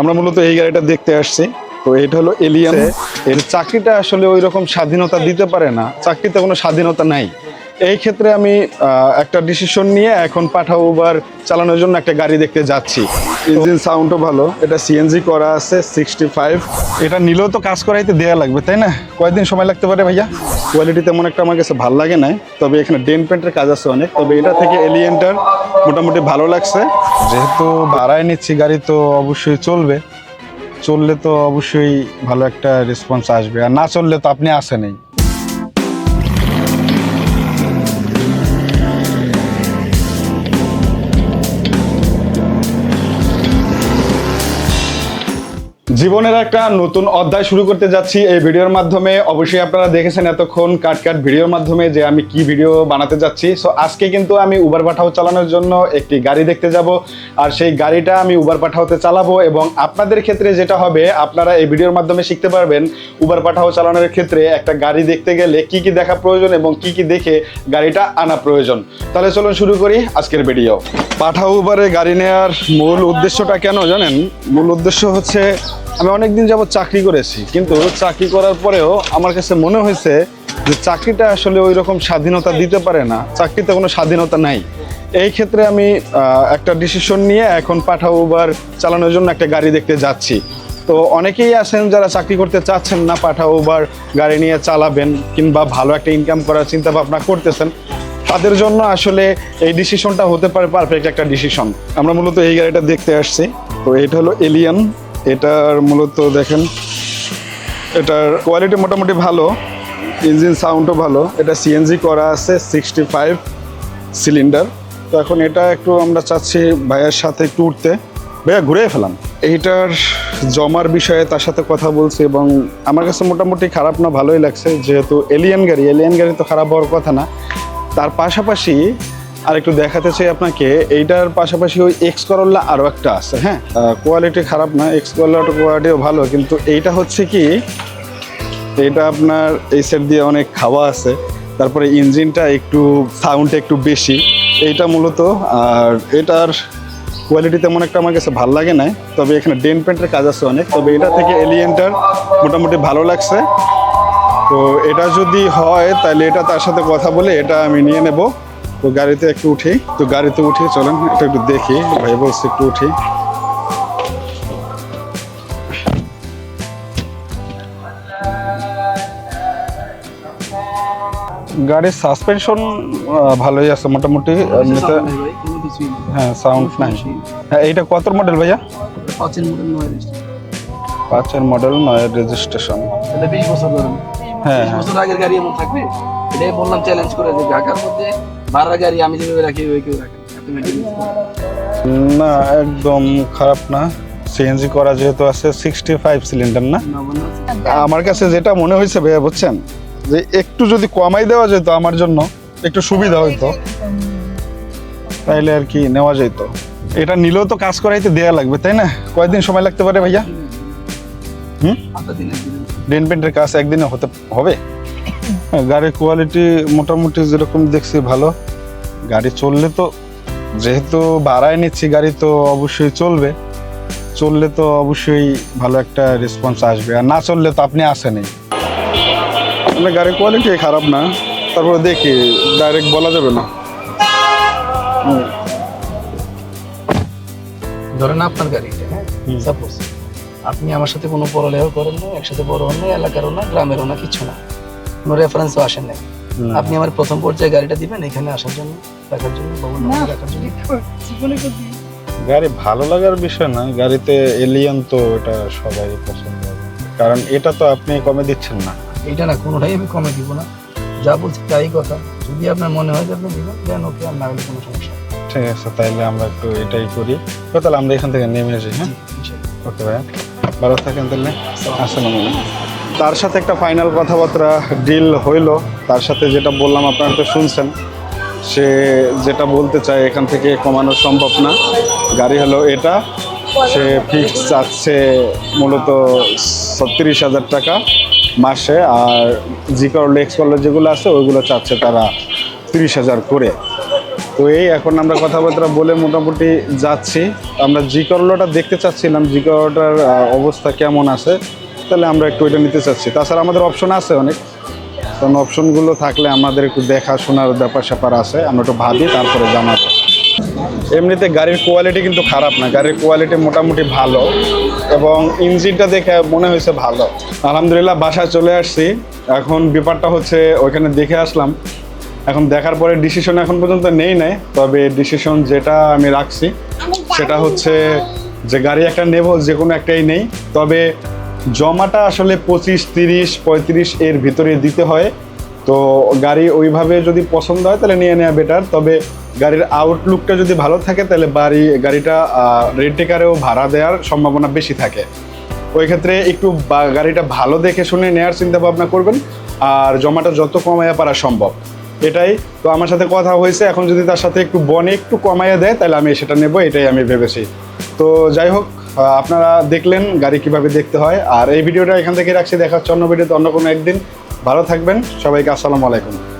আমরা মূলত এই গাড়িটা দেখতে আসছি। তো এটা হলো এলিয়ান এর চাকরিটা আসলে ওই রকম স্বাধীনতা দিতে পারে না। চাকরিতে কোনো স্বাধীনতা নাই। এই ক্ষেত্রে আমি একটা ডিসিশন নিয়ে এখন পাঠাও উবার চালানোর জন্য একটা গাড়ি দেখতে যাচ্ছি। ইঞ্জিন সাউন্ডও ভালো। এটা সিএনজি করা আছে সিক্সটি ফাইভ এটা নিলেও তো কাজ করাইতে দেওয়া লাগবে, তাই না? কয়দিন সময় লাগতে পারে ভাইয়া? কোয়ালিটি তেমন একটা আমার কাছে ভালো লাগে না তবে এখানে ডেন পেন্টের কাজ আছে অনেক। তবে এটা থেকে এলিয়েনটার মোটামুটি ভালো লাগছে। যেহেতু ভাড়ায় নিচ্ছি গাড়ি তো অবশ্যই চলবে। চললে তো অবশ্যই ভালো একটা রেসপন্স আসবে। আর না চললে তো আপনি আসেনই। জীবনের একটা নতুন অধ্যায় শুরু করতে যাচ্ছি এই ভিডিওর মাধ্যমে। অবশ্যই আপনারা দেখেছেন এতক্ষণ কাট কাট ভিডিওর মাধ্যমে যে আমি কি ভিডিও বানাতে যাচ্ছি। সো আজকে কিন্তু আমি উবার পাঠাও চালানোর জন্য একটি গাড়ি দেখতে যাব। আর সেই গাড়িটা আমি উবার পাঠাওতে চালাবো এবং আপনাদের ক্ষেত্রে যেটা হবে, আপনারা এই ভিডিওর মাধ্যমে শিখতে পারবেন উবার পাঠাও চালানোর ক্ষেত্রে একটা গাড়ি দেখতে গেলে কি কি দেখা প্রয়োজন এবং কি কি দেখে গাড়িটা আনা প্রয়োজন। তাহলে চলুন শুরু করি আজকের ভিডিও। পাঠাও উবারে গাড়ি নেওয়ার মূল উদ্দেশ্যটা কেন জানেন? মূল উদ্দেশ্য হচ্ছে আমি অনেকদিন যাবত চাকরি করেছি, কিন্তু চাকরি করার পরেও আমার কাছে মনে হয়েছে যে চাকরিটা আসলে ওই রকম স্বাধীনতা দিতে পারে না, চাকরিতে কোনো স্বাধীনতা নাই। এই ক্ষেত্রে আমি একটা ডিসিশন নিয়ে এখন পাঠাও উবার চালানোর জন্য একটা গাড়ি দেখতে যাচ্ছি। তো অনেকেই আছেন যারা চাকরি করতে চাচ্ছেন না, পাঠাও উবার গাড়ি নিয়ে চালাবেন কিংবা ভালো একটা ইনকাম করার চিন্তা ভাবনা করতেছেন, তাদের জন্য আসলে এই ডিসিশনটা হতে পারে পারফেক্ট একটা ডিসিশন আমরা মূলত এই গাড়িটা দেখতে আসছি। তো এটা হলো এলিয়ান এটার মূলত দেখেন এটার কোয়ালিটি মোটামুটি ভালো ইঞ্জিন সাউন্ডও ভালো এটা সিএনজি করা আছে সিক্সটি ফাইভ সিলিন্ডার তো এখন এটা একটু আমরা চাচ্ছি ভাইয়ের সাথে একটু উঠতে। ভাইয়া ঘুরে ফেলাম এইটার জমার বিষয়ে তার সাথে কথা বলছি এবং আমার কাছে মোটামুটি খারাপ না ভালোই লাগছে। যেহেতু এলিয়ান গাড়ি এলিয়ান গাড়ি তো খারাপ হওয়ার কথা না। তার পাশাপাশি আর একটু দেখাতে চাই আপনাকে, এইটার পাশাপাশি ওই এক্স করল্লা আরও একটা আছে হ্যাঁ? কোয়ালিটি খারাপ না এক্স করল্লাটা কোয়ালিটিও ভালো, কিন্তু এইটা হচ্ছে কি এটা আপনার এই সেট দিয়ে অনেক খাওয়া আছে, তারপরে ইঞ্জিনটা একটু সাউন্ডটা একটু বেশি, এইটা মূলত, আর এটার কোয়ালিটি তেমন একটা আমার কাছে ভালো লাগে না তবে এখানে ডেন পেন্টের কাজ আছে অনেক, তবে এটা থেকে এলিয়েনটার মোটামুটি ভালো লাগছে। তো এটা যদি হয়, তাহলে এটা তার সাথে কথা বলে এটা আমি নিয়ে নেব। তো গাড়িতে একটু উঠি। তো গাড়িতে উঠি চলেন এটা একটু দেখি। ভাই বলছে একটু উঠি। গাড়ির সাসপেনশন ভালোই আছে মোটামুটি। এমনিতে হ্যাঁ সাউন্ড নাই। হ্যাঁ এইটা কত মডেল ভাইয়া? পাঁচের মডেল নয় পাঁচের মডেল নয় রেজিস্ট্রেশন বিশ বছর ধরে। বিশ হ্যাঁ। বছর আগের গাড়ি এমন থাকবে? এটাই বললাম চ্যালেঞ্জ করে যে ঢাকার মধ্যে ভাড়া গাড়ি আমি যেভাবে রাখি ওই কেউ। না। একদম খারাপ না। সিএনজি করা যেহেতু আছে সিক্সটি ফাইভ সিলিন্ডার না আমার কাছে যেটা মনে হয়েছে ভাইয়া বুঝছেন? যে একটু যদি কমাই দেওয়া যেত আমার জন্য একটু সুবিধা হইতো। তাইলে আর কি নেওয়া যেত। এটা নিলেও তো কাজ করাইতে দেওয়া লাগবে তাই না? কয়দিন সময় লাগতে পারে ভাইয়া? হুম? ডেন পেন্টের কাজ একদিনে হতে হবে? গাড়ির কোয়ালিটি মোটামুটি যেরকম দেখছি ভালো। গাড়ি চললে তো যেহেতু ভাড়ায় নিচ্ছি গাড়ি তো অবশ্যই চলবে। চললে তো অবশ্যই ভালো একটা রেসপন্স আসবে। আর না চললে তো আপনি আসেনই। আপনার গাড়ির কোয়ালিটি খারাপ না। তারপরে দেখি ডাইরেক্ট বলা যাবে না। ধরেন আপনার গাড়িটা সাপোজ আপনি আমার সাথে কোনো পড়ালেখা করেন না একসাথে বড় হন না এলাকারও না গ্রামেরও না কিছু না। কোনো রেফারেন্সও আসেন নাই। আপনি আমার প্রথম পর্যায়ে গাড়িটা দিবেন এখানে আসার জন্য দেখার জন্য ভবন দেখার জন্য। গাড়ি ভালো লাগার বিষয় না গাড়িতে এলিয়ন তো এটা সবাই পছন্দ কারণ এটা তো আপনি কমে দিচ্ছেন না। এটা না কোনোটাই আমি কমে দিব না। যা বলছি তাই কথা। যদি আপনার মনে হয় যে আপনি দিবেন দেন ওকে আর না হলে কোনো সমস্যা ঠিক আছে তাইলে আমরা একটু এটাই করি। তাহলে আমরা এখান থেকে নেমে যাই হ্যাঁ? ওকে ভাই ভালো থাকেন তাহলে। আসসালামু আলাইকুম। তার সাথে একটা ফাইনাল কথাবার্তা ডিল হইল। তার সাথে যেটা বললাম, আপনারা তো শুনছেন। সে যেটা বলতে চায়, এখান থেকে কমানো সম্ভব না। গাড়ি হলো এটা। সে ফিক্স চাচ্ছে মূলত ছত্রিশ হাজার টাকা মাসে। আর জি করলে এক্স করলে যেগুলো আছে, ওইগুলো চাচ্ছে তারা তিরিশ হাজার করে। তো এই এখন আমরা কথাবার্তা বলে মোটামুটি যাচ্ছি। আমরা জি করলোটা দেখতে চাচ্ছিলাম জি করলোটার অবস্থা কেমন আছে? তাহলে আমরা একটু ওইটা নিতে চাচ্ছি। তাছাড়া আমাদের অপশন আছে অনেক। কারণ অপশনগুলো থাকলে আমাদের একটু দেখাশোনার ব্যাপার স্যাপার আছে। আমরা একটু ভাবি, তারপরে জানাব। এমনিতে গাড়ির কোয়ালিটি কিন্তু খারাপ না। গাড়ির কোয়ালিটি মোটামুটি ভালো। এবং ইঞ্জিনটা দেখে মনে হয়েছে ভালো। আলহামদুলিল্লাহ, বাসায় চলে আসছি। এখন ব্যাপারটা হচ্ছে, ওইখানে দেখে আসলাম। এখন দেখার পরে ডিসিশন এখন পর্যন্ত নেই নাই, তবে ডিসিশন যেটা আমি রাখছি, সেটা হচ্ছে যে গাড়ি একটা নেব, যে কোনো একটাই নেই। তবে জমাটা আসলে পঁচিশ, তিরিশ, পঁয়ত্রিশ এর ভিতরে দিতে হয়। তো গাড়ি ওইভাবে যদি পছন্দ হয় তাহলে নিয়ে নেওয়া বেটার তবে গাড়ির আউটলুকটা যদি ভালো থাকে তাহলে বাড়ি, গাড়িটা রেন্টেকারেও ভাড়া দেওয়ার সম্ভাবনা বেশি থাকে। ওই ক্ষেত্রে একটু গাড়িটা ভালো দেখে শুনে নেওয়ার চিন্তা ভাবনা করবেন, আর জমাটা যত কমাইয়া পারা সম্ভব। এটাই। তো আমার সাথে কথা হয়েছে, এখন যদি তার সাথে একটু বনে একটু কমাইয়া দেয়, তাহলে আমি সেটা নেব, এটাই আমি ভেবেছি। তো যাই হোক আপনারা দেখলেন গাড়ি কীভাবে দেখতে হয়। আর এই ভিডিওটা এখান থেকে রাখছি দেখার অন্য ভিডিওতে অন্য কোনো একদিন। ভালো থাকবেন, সবাইকে আসসালামু আলাইকুম।